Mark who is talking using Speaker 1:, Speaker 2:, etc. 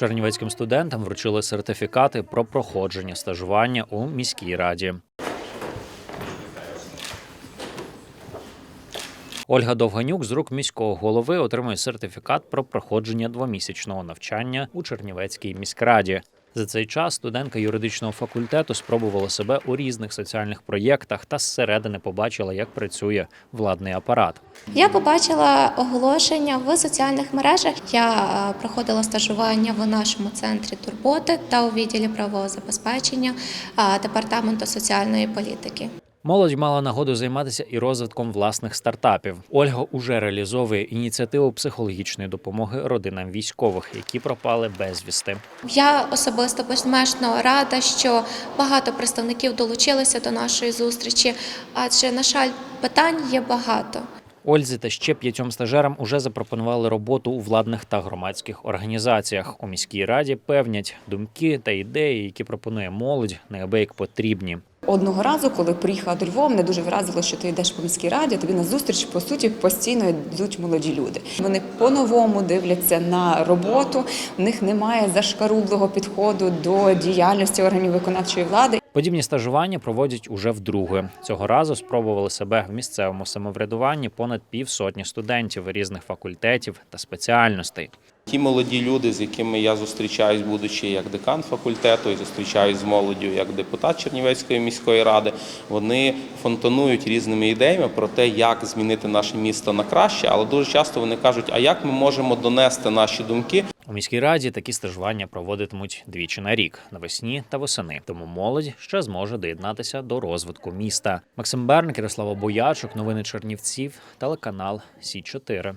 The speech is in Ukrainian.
Speaker 1: Чернівецьким студентам вручили сертифікати про проходження стажування у міській раді. Ольга Довганюк з рук міського голови отримує сертифікат про проходження двомісячного навчання у Чернівецькій міськраді. За цей час студентка юридичного факультету спробувала себе у різних соціальних проєктах та зсередини побачила, як працює владний апарат.
Speaker 2: Я побачила оголошення в соціальних мережах. Я е, проходила стажування в нашому центрі турботи та у відділі правового забезпечення е, департаменту соціальної політики.
Speaker 1: Молодь мала нагоду займатися і розвитком власних стартапів. Ольга уже реалізовує ініціативу психологічної допомоги родинам військових, які пропали безвісти.
Speaker 2: Я особисто безмежно рада, що багато представників долучилися до нашої зустрічі, адже, на жаль, питань є багато.
Speaker 1: Ользі та ще п'ятьом стажерам уже запропонували роботу у владних та громадських організаціях. У міській раді певнять думки та ідеї, які пропонує молодь, неабияк потрібні.
Speaker 3: Одного разу, коли приїхала до Львова, мене дуже вразило, що ти йдеш по міській раді, тобі на зустріч по суті постійно йдуть молоді люди. Вони по-новому дивляться на роботу. В них немає зашкарублого підходу до діяльності органів виконавчої влади.
Speaker 1: Подібні стажування проводять уже вдруге. Цього разу спробували себе в місцевому самоврядуванні понад півсотні студентів різних факультетів та спеціальностей.
Speaker 4: Ті молоді люди, з якими я зустрічаюсь, будучи як декан факультету, і зустрічаюсь з молоддю як депутат Чернівецької міської ради, вони фонтанують різними ідеями про те, як змінити наше місто на краще, але дуже часто вони кажуть, а як ми можемо донести наші думки
Speaker 1: У міській раді такі стажування проводитимуть двічі на рік навесні та восени. Тому молодь ще зможе доєднатися до розвитку міста. Максим Берник, Ярослава Боячук, новини Чернівців, телеканал Сі 4